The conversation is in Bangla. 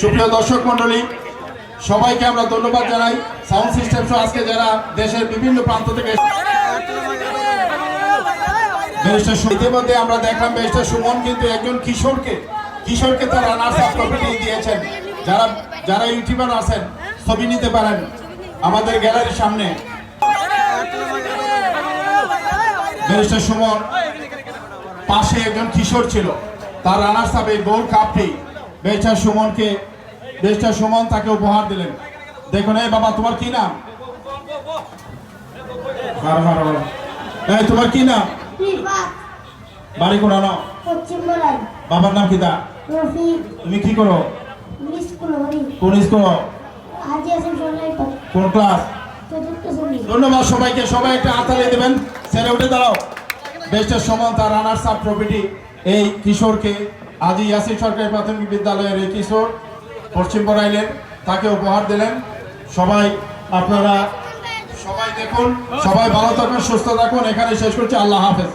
সুপ্রিয় দর্শক মণ্ডলী, সবাইকে আমরা ধন্যবাদ জানাই। সাউন্ড সিস্টেম সহ আজকে যারা দেশের বিভিন্ন প্রান্ত থেকে ইতিমধ্যে আমরা দেখলাম ব্যারিস্টার সুমন কিন্তু একজন কিশোরকে কিশোরকে তারা রানার্স আপ ট্রফিটি দিয়েছেন। যারা যারা ইউটিউবার আছেন, ছবি নিতে পারেন আমাদের গ্যালারির সামনে। ব্যারিস্টার সুমন পাশে একজন কিশোর ছিল। তার রানার্স আপ এই কাপটি ব্যারিস্টার সুমনকে ব্যারিস্টার সুমন তাকে উপহার দিলেন। দেখুন এই বাবা তোমার কি নাম। এই তোমার কি নাম? বাড়ি বলাই বাবার নাম কি তা তুমি কি করো? কোন স্কুল? কোন ক্লাস? ধন্যবাদ সবাইকে সবাই একটা হাতালি দেবেন। ছেড়ে উঠে দাঁড়াও। বেস্টের সমান তার রানার্স আপ ট্রফিটি এই কিশোরকে আজই ইয়াসির সরকারি প্রাথমিক বিদ্যালয়ের এই কিশোর পশ্চিম বড়াইলেন তাকে উপহার দিলেন। সবাই আপনারা সবাই দেখুন, সবাই ভালো থাকুন, সুস্থ থাকুন। এখানে শেষ করছি। আল্লাহ হাফেজ।